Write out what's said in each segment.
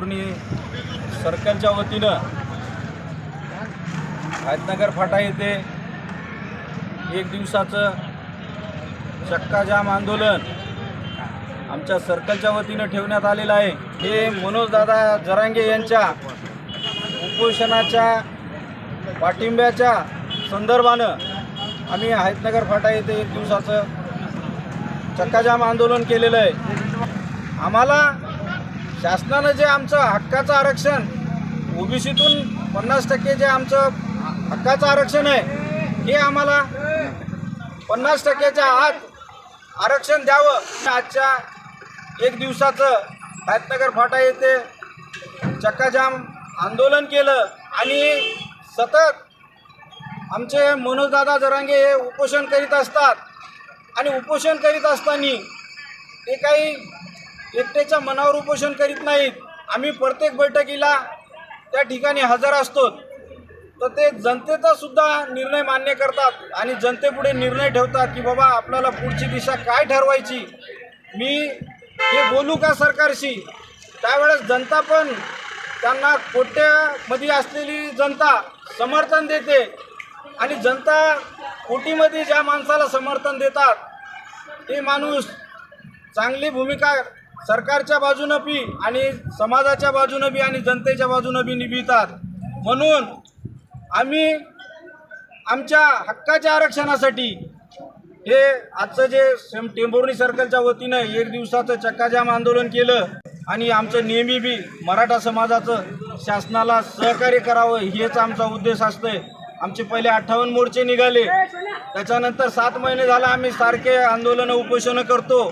टेंभुर्णी सर्कलच्या वतीनं हायतनगर फाटा येथे एक दिवसाचं चक्काजाम आंदोलन आमच्या सर्कलच्या वतीनं ठेवण्यात आलेलं आहे. हे मनोजदादा जरांगे यांच्या उपोषणाच्या पाठिंब्याच्या संदर्भानं आम्ही हायतनगर फाटा येथे एक दिवसाचं चक्काजाम आंदोलन केलेलं आहे. आम्हाला शासनानं जे आमचं हक्काचं आरक्षण ओबीसीतून पन्नास टक्के जे आमचं हक्काचं आरक्षण आहे हे आम्हाला पन्नास टक्क्याच्या आत आरक्षण द्यावं. आजच्या एक दिवसाचं हायतनगर फाटा येथे चक्काजाम आंदोलन केलं आणि सतत आमचे मनोजदादा जरांगे हे उपोषण करीत असतात. आणि उपोषण करीत असताना ते काही एकट्याच्या मनावर उपोषण करीत नाहीत. आम्ही प्रत्येक बैठकीला त्या ठिकाणी हजर असतो. तर ते जनतेचा सुद्धा निर्णय मान्य करतात आणि जनतेपुढे निर्णय ठेवतात की बाबा आपल्याला पुढची दिशा काय ठरवायची? मी हे बोलू का सरकारशी? त्यावेळेस जनता पण त्यांना कोट्यामध्ये असलेली जनता समर्थन देते आणि जनता कोटीमध्ये ज्या माणसाला समर्थन देतात ते माणूस चांगली भूमिका सरकारच्या बाजूनं बी आणि समाजाच्या बाजूनं बी आणि जनतेच्या बाजूनं बी निभितात. म्हणून आम्ही आमच्या हक्काच्या आरक्षणासाठी हे आजचं जे सेम टेंभोर्णी सर्कलच्या वतीनं एक दिवसाचं चक्काजाम आंदोलन केलं आणि आमचं नेहमी बी मराठा समाजाचं शासनाला सहकार्य करावं हेच आमचा उद्देश असतोय. आमचे पहिले अठ्ठावन्न मोर्चे निघाले. त्याच्यानंतर सात महिने झाला आम्ही सारखे आंदोलनं उपोषणं करतो.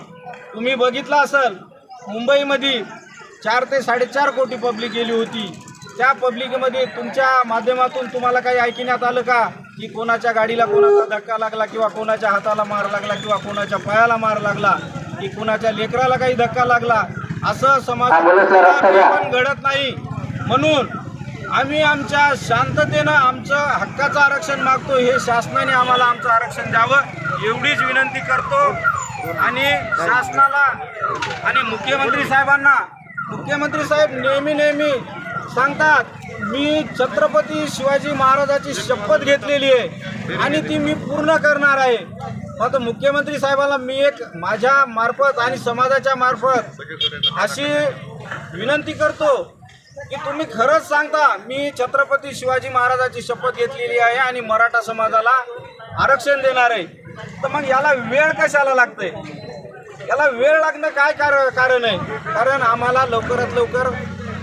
तुम्ही बघितलं असेल मुंबईमध्ये चार ते साडेचार कोटी पब्लिक गेली होती. त्या पब्लिकमध्ये तुमच्या माध्यमातून तुम्हाला काही ऐकण्यात आलं का? की कोणाच्या गाडीला कोणाचा धक्का लागला किंवा कोणाच्या हाताला मार लागला किंवा कोणाच्या पायाला मार लागला की कोणाच्या लेकराला काही धक्का लागला? असं समाज पण घडत नाही. म्हणून आम्ही आमच्या शांततेनं आमचं हक्काचं आरक्षण मागतो. हे शासनाने आम्हाला आमचं आरक्षण द्यावं. एवढीच विनंती करतो. आणि शासनाला आणि मुख्यमंत्री साहेबांना मुख्यमंत्री साहेब नेहमी नेहमी सांगतात मी छत्रपती शिवाजी महाराजाची शपथ घेतलेली आहे आणि ती मी पूर्ण करणार आहे. मात्र मुख्यमंत्री साहेबाला मी एक माझ्या मार्फत आणि समाजाच्या मार्फत अशी विनंती करतो की तुम्ही खरंच सांगता मी छत्रपती शिवाजी महाराजाची शपथ घेतलेली आहे आणि मराठा समाजाला आरक्षण देणार आहे. तर मग याला वेळ कशाला लागते याला वेळ लागणं काय कार कारण आहे? कारण आम्हाला लवकरात लवकर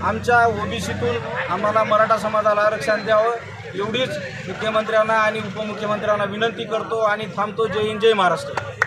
आमच्या ओबीसीतून आम्हाला मराठा समाजाला आरक्षण द्यावं एवढीच मुख्यमंत्र्यांना आणि उपमुख्यमंत्र्यांना विनंती करतो आणि थांबतो. जय हिंद जय महाराष्ट्र.